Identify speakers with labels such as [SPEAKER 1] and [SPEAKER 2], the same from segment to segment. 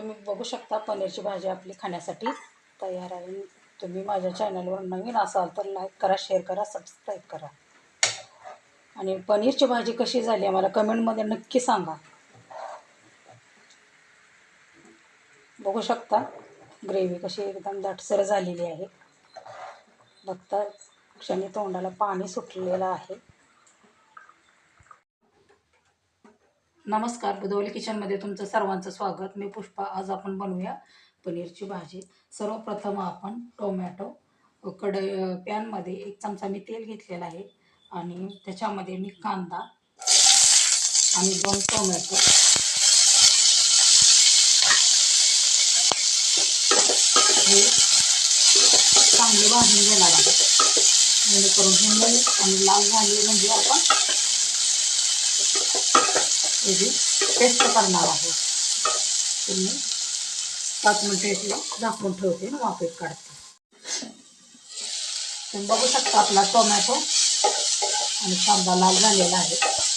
[SPEAKER 1] तुम्ही बघू शकता पनीरची भाजी आपली खाण्यासाठी तयार आहे. तुम्ही माझ्या चॅनलवर नवीन असाल तर लाईक करा शेअर करा सबस्क्राईब करा. आणि पनीरची भाजी कशी झाली आहे मला कमेंटमध्ये नक्की सांगा. बघू शकता ग्रेव्ही कशी एकदम दाटसर झालेली आहे. बघता क्षणी तोंडाला पाणी सुटलेलं आहे. नमस्कार बुधवली किचनमध्ये तुमचं सर्वांचं स्वागत. मी पुष्पा आज आपण बनवूया पनीरची भाजी. सर्वप्रथम आपण टोमॅटो कड पॅनमध्ये एक चमचा मी तेल घेतलेलं आहे आणि त्याच्यामध्ये मी कांदा आणि दोन टोमॅटो. हे चांगले भाजून घेणार आहे जेणेकरून हे आणि लाल झाले म्हणजे आपण याची पेस्ट करणार आहोत तुम्ही पाच मिनटं याची झाकून ठेवते आणि वाफेत काढते. तुम्ही बघू शकता आपला टोमॅटो आणि कांदा लाल झालेला आहे.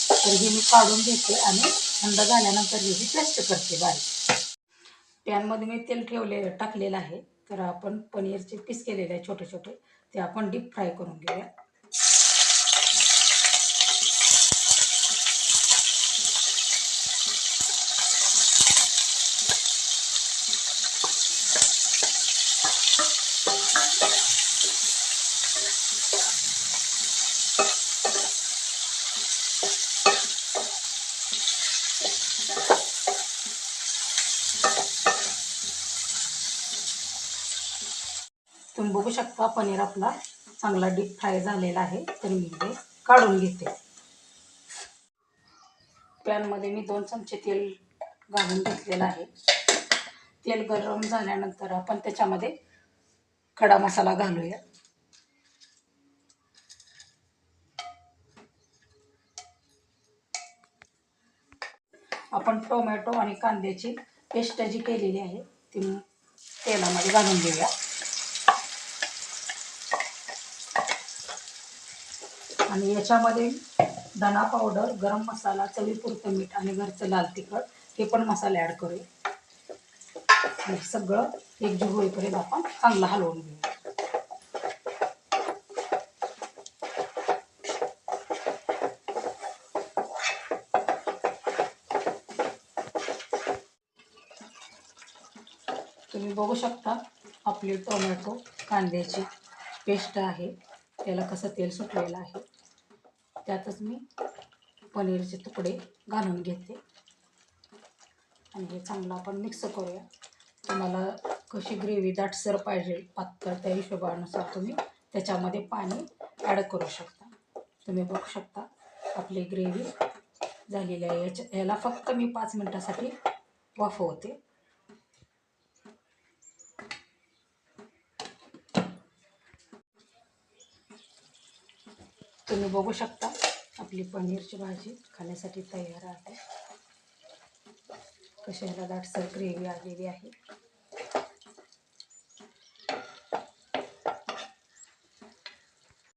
[SPEAKER 1] तर हे मी काढून घेते आणि थंड झाल्यानंतर ही पेस्ट करते बारीक. पॅनमध्ये मी तेल ठेवले टाकलेलं आहे. तर आपण पनीरचे पीस केलेले आहे छोटे छोटे ते आपण डीप फ्राय करून घेऊया तुम्ही बघू शकता पनीर आपला चांगला डीप फ्राय झालेला आहे. तर मी ते काढून घेते. पॅनमध्ये मी दोन चमचे तेल घालून घेतलेलं आहे. तेल गरम झाल्यानंतर आपण त्याच्यामध्ये खडा मसाला घालूया. आपण टोमॅटो आणि कांद्याची पेस्ट जी केलेली आहे ती तेलामध्ये घालून घेऊया. आणि याच्यामध्ये धना पावडर गरम मसाला चवीपुरतं मीठ आणि घरचं लाल तिखट हे पण मसाले ॲड करूया. आणि सगळं एकजीव होईपर्यंत आपण चांगलं हलवून घेऊ तुम्ही बघू शकता आपली टोमॅटो कांद्याची पेस्ट आहे. त्याला कसं तेल सुटलेलं आहे. त्यातच मी पनीरचे तुकडे घालून घेते. आणि हे चांगलं आपण मिक्स करूया. तुम्हाला कशी ग्रेव्ही दाटसर पाहिजे पातळ त्या हिशोबानुसार तुम्ही त्याच्यामध्ये पाणी ॲड करू शकता. तुम्ही बघू शकता आपली ग्रेव्ही झालेली आहे. याच्या याला फक्त मी पाच मिनटासाठी वाफवते. तुम्ही बघू शकता आपली पनीरची भाजी खाण्यासाठी तयार आहे. कशाला दाटसर ग्रेव्ही आलेली आहे.